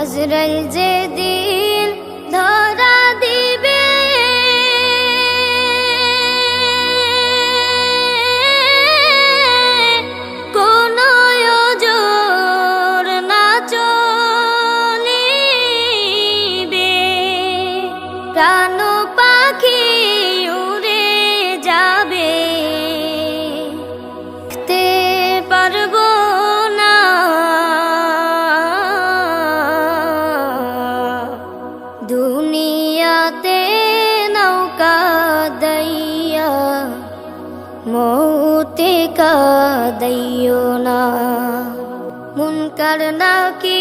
আজরাইল যে দিন ধরা দিবে। কোন ওজোর না চলিবে। প্রাণ পাখি দুনিয়াতে নৌকা দইয়া মৌতে কাদাইও না। মুনকার নাকি